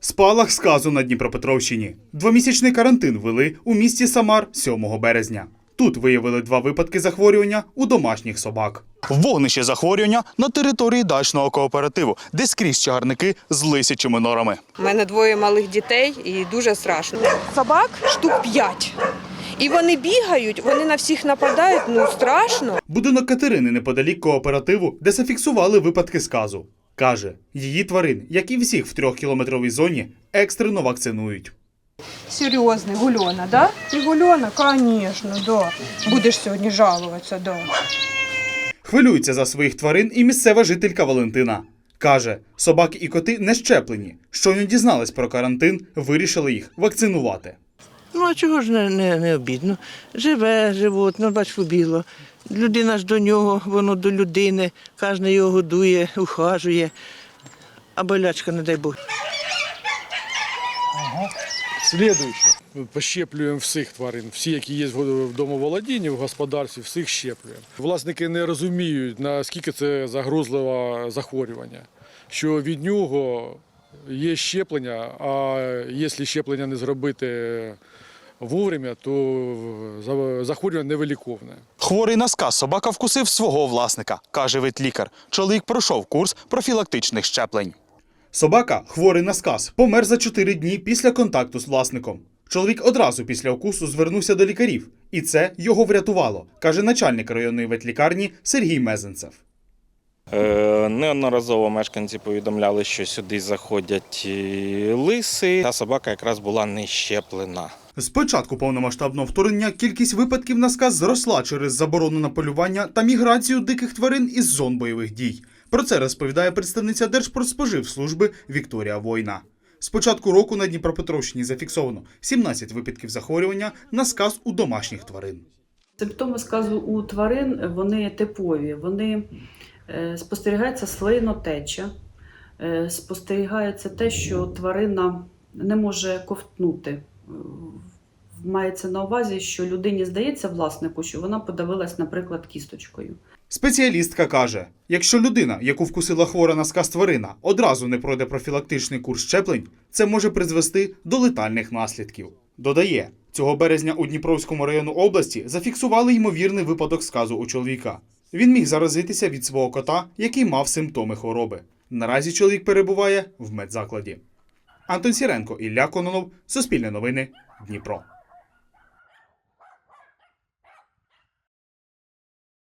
Спалах сказу на Дніпропетровщині. Двомісячний карантин ввели у місті Самар 7 березня. Тут виявили два випадки захворювання у домашніх собак. Вогнище захворювання на території дачного кооперативу, де скрізь чагарники з лисячими норами. У мене двоє малих дітей і дуже страшно. Собак штук п'ять. І вони бігають, вони на всіх нападають, ну страшно. Будинок Катерини неподалік кооперативу, де зафіксували випадки сказу. Каже, її тварин, як і всіх в трьохкілометровій зоні, екстрено вакцинують. Серйозний, гульона, да? Ти гульона, звісно, да. Будеш сьогодні жалуватися, да. Хвилюється за своїх тварин і місцева жителька Валентина. Каже, собаки і коти не щеплені. Щойно дізнались про карантин, вирішили їх вакцинувати. Ну а чого ж не, не, не обідно? Живе животне, бач, побігло. Людина ж до нього, воно до людини, кожен його годує, ухажує. А болячка, не дай Бог. Слідуюче. Пощеплюємо всіх тварин, всі, які є в домоволодінні, в господарстві, всіх щеплюємо. Власники не розуміють, наскільки це загрозливе захворювання, що від нього є щеплення, а якщо щеплення не зробити вовремя, то за- захворювання невиліковне. Хворий на сказ собака вкусив свого власника, каже ветлікар. Чоловік пройшов курс профілактичних щеплень. Собака, хворий на сказ, помер за 4 дні після контакту з власником. Чоловік одразу після укусу звернувся до лікарів, і це його врятувало, каже начальник районної ветлікарні Сергій Мезенцев. Е, Неодноразово мешканці повідомляли, що сюди заходять лиси. Та собака якраз була не щеплена. З початку повномасштабного вторгнення кількість випадків на сказ зросла через заборону на полювання та міграцію диких тварин із зон бойових дій. Про це розповідає представниця Держпродспоживслужби Вікторія Война. З початку року на Дніпропетровщині зафіксовано 17 випадків захворювання на сказ у домашніх тварин. Симптоми сказу у тварин вони типові. Вони е, спостерігається слинотеча, е, спостерігається те, що тварина не може ковтнути. Мається на увазі, що людині здається власнику, що вона подавилась, наприклад, кісточкою. Спеціалістка каже: якщо людина, яку вкусила хвора на сказ тварина, одразу не пройде профілактичний курс щеплень, це може призвести до летальних наслідків. Додає, цього березня у Дніпровському району області зафіксували ймовірний випадок сказу у чоловіка. Він міг заразитися від свого кота, який мав симптоми хвороби. Наразі чоловік перебуває в медзакладі. Антон Сіренко, Ілля Кононов, Суспільне новини, Дніпро.